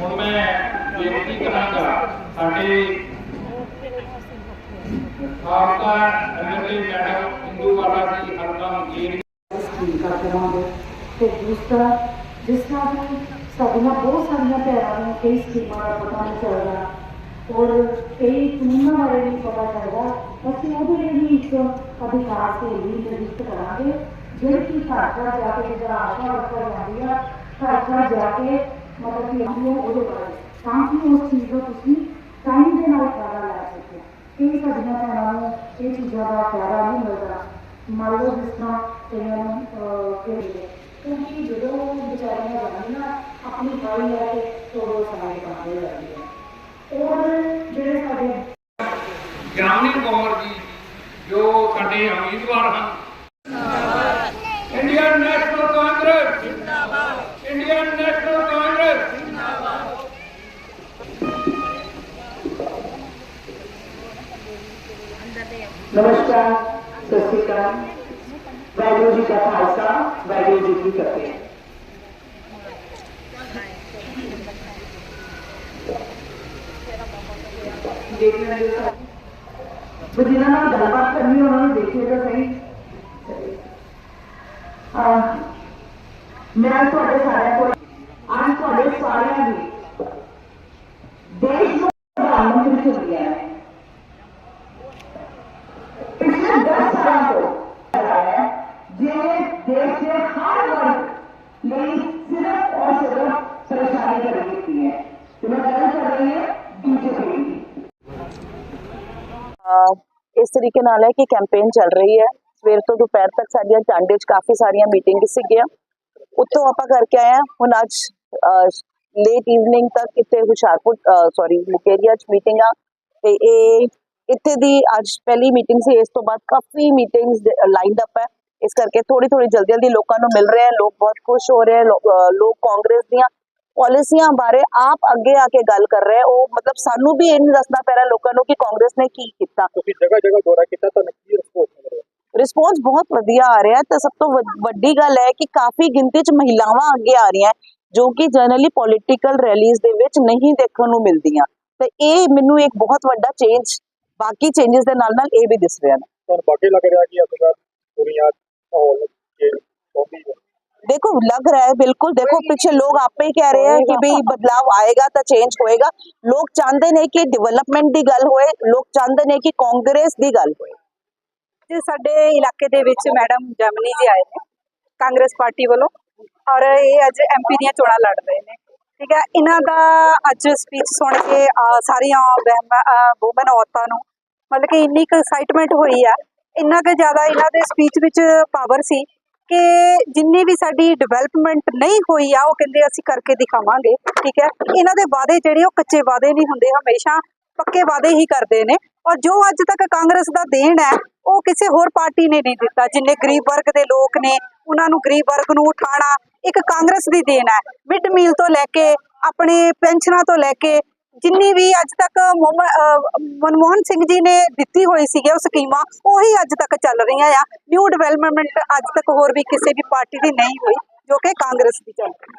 ਹੁਣ ਮੈਂ ਬੇਨਤੀ ਕਰਾਂਗਾ ਸਾਡੇ ਸਾਬਕਾ ਐਮਐਲਏ ਮੈਡਮ ਇੰਦੂ ਵਾਲਾ ਜੀ ਹਲਕਾ ਮੁਕੇਰੀ ਸਕੀਮ ਕਰਦੇ ਰਹਾਂਗੇ ਤੇ ਦੂਸਰਾ ਜਿਸ ਤਰ੍ਹਾਂ ਕਿ ਸਾਡੀਆਂ ਬਹੁਤ ਸਾਰੀਆਂ ਭੈਣਾਂ ਨੂੰ ਕਈ ਸਕੀਮਾਂ ਦਾ ਪਤਾ ਨਹੀਂ ਚੱਲਦਾ ਔਰ ਕਈ ਕਾਨੂੰਨਾਂ ਬਾਰੇ ਵੀ ਪਤਾ ਚੱਲਦਾ ਅਸੀਂ ਉਹਦੇ ਲਈ ਵੀ ਇੱਕ ਅਧਿਕਾਰ ਤੇ ਵੀ ਨਿਯੁਕਤ ਕਰਾਂਗੇ ਜਿਹੜੀ ਕਿ ਘਰ ਘਰ ਜਾ ਕੇ ਜਿਹੜਾ ਆਸ਼ਾ ਵਰਕਰ ਜਾਂਦੀ ਆ ਘਰ ਘਰ ਜਾ ਕੇ ਮਤਲਬ ਕਿ ਆਉਂਦੀ ਆ ਉਹਦੇ ਬਾਰੇ ਤਾਂ ਕਿ ਉਸ ਚੀਜ਼ ਦਾ ਤੁਸੀਂ ਟਾਈਮ ਦੇ ਨਾਲ ਫਾਇਦਾ ਲੈ ਸਕੋ ਕਈ ਸਾਡੀਆਂ ਭੈਣਾਂ ਨੂੰ ਇਹ ਚੀਜ਼ਾਂ ਦਾ ਫਾਇਦਾ ਨਹੀਂ ਮਿਲਦਾ ਮੰਨ ਲਓ ਜਿਸ ਤਰ੍ਹਾਂ ਕਈਆਂ ਨੂੰ ਅਹ, ਕਿ ਕਿਉਂਕਿ ਜਦੋਂ ਵਿਚਾਰੀਆਂ ਜਾਂਦੀਆਂ ਆਪਣੀ ਬਾਈ ਲੈ ਕੇ ਤੋੜੋ ਸਮਾਈ ਪਾਉਂਦੇ ਜਾਂਦੀਆਂ ਔਰ ਜਿਹੜੇ ਸਾਡੇ ਜਾਮਨੀ ਕੌਰ ਜੀ ਜੋ ਸਾਡੇ ਉਮੀਦਵਾਰ ਹਨ ਇੰਡੀਅਨ ਨੈਸ਼ਨਲ ਕਾਂਗਰਸ ਜਿੰਦਾਬਾਦ ਇੰਡੀਅਨ ਨੈਸ਼ਨਲ ਕਾਂਗਰਸ ਨਮਸਕਾਰ ਸਤਿ ਸ਼੍ਰੀ ਅਕਾਲ ਵਾਹਿਗੁਰੂ ਜੀ ਦਾ ਖਾਲਸਾ ਵਾਹਿਗੁਰੂ ਜੀ ਕੀ ਫਤਿਹ देखने लगे तो जिन्होंने गलबात करनी उन्होंने देखिए तो सही। मैं थोड़े सारे को आज थोड़े सारे ही देश को प्रधानमंत्री चुन लिया ਇਸ ਤਰੀਕੇ ਨਾਲ ਹੈ ਕਿ ਕੈਂਪੇਨ ਚੱਲ ਰਹੀ ਹੈ। ਸਵੇਰ ਤੋਂ ਦੁਪਹਿਰ ਤੱਕ ਸਾਡੀਆਂ ਟਾਂਡੇ 'ਚ ਕਾਫੀ ਸਾਰੀਆਂ ਮੀਟਿੰਗ ਸੀਗੀਆਂ ਉੱਥੋਂ ਆਪਾਂ ਕਰਕੇ ਆਏ ਹੁਣ ਅੱਜ ਲੇਟ ਈਵਨਿੰਗ ਤੱਕ ਇੱਥੇ ਹੁਸ਼ਿਆਰਪੁਰ ਸੌਰੀ ਮੁਕੇਰੀਆ 'ਚ ਮੀਟਿੰਗ ਆ। ਤੇ ਇਹ, ਇੱਥੇ ਦੀ ਅੱਜ ਪਹਿਲੀ ਮੀਟਿੰਗ ਸੀ। ਇਸ ਤੋਂ ਬਾਅਦ ਕਾਫੀ ਮੀਟਿੰਗਸ ਲਾਈਨਡ ਅਪ ਹੈ। ਇਸ ਕਰਕੇ ਥੋੜੀ ਥੋੜੀ ਜਲਦੀ ਜਲਦੀ ਲੋਕਾਂ ਨੂੰ ਮਿਲ ਰਿਹਾ ਹੈ। ਲੋਕ ਬਹੁਤ ਖੁਸ਼ ਹੋ ਰਹੇ ਹੈ। ਲੋਕ ਕਾਂਗਰਸ ਦੀਆਂ ਪਾਲਿਸੀਆਂ ਬਾਰੇ ਆਪ ਅੱਗੇ ਆ ਕੇ ਗੱਲ ਕਰ ਰਹੇ। ਉਹ ਮਤਲਬ ਸਾਨੂੰ ਵੀ ਇਹ ਨਹੀਂ ਦੱਸਣਾ ਪੈ ਰਿਹਾ ਲੋਕਾਂ ਨੂੰ ਕਿ ਕਾਂਗਰਸ ਨੇ ਕੀ ਕੀਤਾ। ਤੁਸੀਂ ਜਗ੍ਹਾ ਜਗ੍ਹਾ ਦੌਰਾ ਕੀਤਾ ਤਾਂ ਕੀ ਰਿਸਪੌਂਸ ਮਿਲ ਰਿਹਾ? ਰਿਸਪੌਂਸ ਬਹੁਤ ਵਧੀਆ ਆ ਰਿਹਾ। ਤੇ ਸਭ ਤੋਂ ਵੱਡ- ਗੱਲ ਹੈ ਕਿ ਕਾਫੀ ਗਿਣਤੀ 'ਚ ਮਹਿਲਾਵਾਂ ਅੱਗੇ ਆ ਰਹੀਆਂ ਜੋ ਕਿ ਜਨਰਲੀ ਪੋਲਿਟੀਕਲ ਰੈਲੀਜ਼ ਦੇ ਵਿੱਚ ਨਹੀਂ ਦੇਖਣ ਨੂੰ ਮਿਲਦੀਆਂ। ਤੇ ਇਹ ਮੈਨੂੰ ਇੱਕ ਬਹੁਤ ਵੱਡਾ ਚੇਂਜ ਬਾਕੀ ਚੇਂਜਸ ਦੇ ਨਾਲ ਨਾਲ ਇਹ ਵੀ ਦਿਸ ਰਿਹਾ ਹੈ ਤੁਹਾਨੂੰ ਬਾਕੀ ਲੱਗ ਰਿਹਾ ਕਿ ਅਸਲ ਹੋਗੀ देखो लग रहा है बिल्कुल देखो पीछे लोग आप ही कह रहे हैं कि भाई बदलाव आएगा तो चेंज होएगा लोग चाहते ने कि डेवलपमेंट ਦੀ ਗੱਲ ਹੋਏ ਲੋਕ ਚਾਹੁੰਦੇ ਨੇ ਕਿ ਕਾਂਗਰਸ ਦੀ ਗੱਲ ਹੋਏ ਤੇ ਸਾਡੇ ਇਲਾਕੇ ਦੇ ਵਿੱਚ ਮੈਡਮ ਜਮਨੀ ਜੀ ਆਏ ਨੇ ਕਾਂਗਰਸ ਪਾਰਟੀ ਵੱਲੋਂ ਔਰ ਇਹ ਅੱਜ ਐਮਪੀ ਦੀਆਂ ਚੋਣਾਂ ਲੜ ਰਹੇ ਨੇ ਠੀਕ ਹੈ ਇਹਨਾਂ ਦਾ ਅੱਜ ਸਪੀਚ ਸੁਣ ਕੇ ਅਹ, ਸਾਰੀਆਂ ਵੂਮਨ ਔਰਤਾਂ ਨੂੰ ਮਤਲਬ ਕਿ ਇੰਨੀ ਕੁ ਐਕਸਾਈਟਮੈਂਟ ਹੋਈ ਆ ਇੰਨਾ ਕੁ ਜ਼ਿਆਦਾ ਇਹਨਾਂ ਦੇ ਸਪੀਚ ਵਿੱਚ ਪਾਵਰ ਸੀ ਕਿ ਜਿੰਨੀ ਵੀ ਸਾਡੀ ਡਿਵੈਲਪਮੈਂਟ ਨਹੀਂ ਹੋਈ ਆ, ਉਹ ਕਹਿੰਦੇ ਅਸੀਂ ਕਰਕੇ ਦਿਖਾਵਾਂਗੇ, ਠੀਕ ਹੈ? ਇਹਨਾਂ ਦੇ ਵਾਅਦੇ ਜਿਹੜੇ, ਉਹ ਕੱਚੇ ਵਾਅਦੇ ਨਹੀਂ ਹੁੰਦੇ, ਹਮੇਸ਼ਾ ਪੱਕੇ ਵਾਅਦੇ ਹੀ ਕਰਦੇ ਨੇ। ਔਰ ਜੋ ਅੱਜ ਤੱਕ ਕਾਂਗਰਸ ਦਾ ਦੇਣ ਹੈ, ਉਹ ਕਿਸੇ ਹੋਰ ਪਾਰਟੀ ਨੇ ਨਹੀਂ ਦਿੱਤਾ, ਜਿੰਨੇ ਗਰੀਬ ਵਰਗ ਦੇ ਲੋਕ ਨੇ, ਉਹਨਾਂ ਨੂੰ ਗਰੀਬ ਵਰਗ ਨੂੰ ਉਠਾਣਾ ਇੱਕ ਕਾਂਗਰਸ ਦੀ ਦੇਣ ਹੈ। ਮਿਡ ਮੀਲ ਤੋਂ ਲੈ ਕੇ, ਆਪਣੇ ਪੈਨਸ਼ਨਾਂ ਤੋਂ ਲੈ ਕੇ ਜਿੰਨੀ ਵੀ ਅੱਜ ਤੱਕ ਮਨਮੋਹਨ ਸਿੰਘ ਜੀ ਨੇ ਦਿੱਤੀ ਹੋਈ ਸੀਗੀ ਉਹ ਸਕੀਮਾਂ, ਉਹੀ ਅੱਜ ਤੱਕ ਚੱਲ ਰਹੀਆਂ ਆ। ਨਿਊ ਡਿਵੈਲਪਮੈਂਟ ਅੱਜ ਤੱਕ ਹੋਰ ਵੀ ਕਿਸੇ ਵੀ ਪਾਰਟੀ ਦੀ ਨਹੀਂ ਹੋਈ, ਜੋ ਕਿ ਕਾਂਗਰਸ ਦੀ ਚੱਲ ਰਹੀ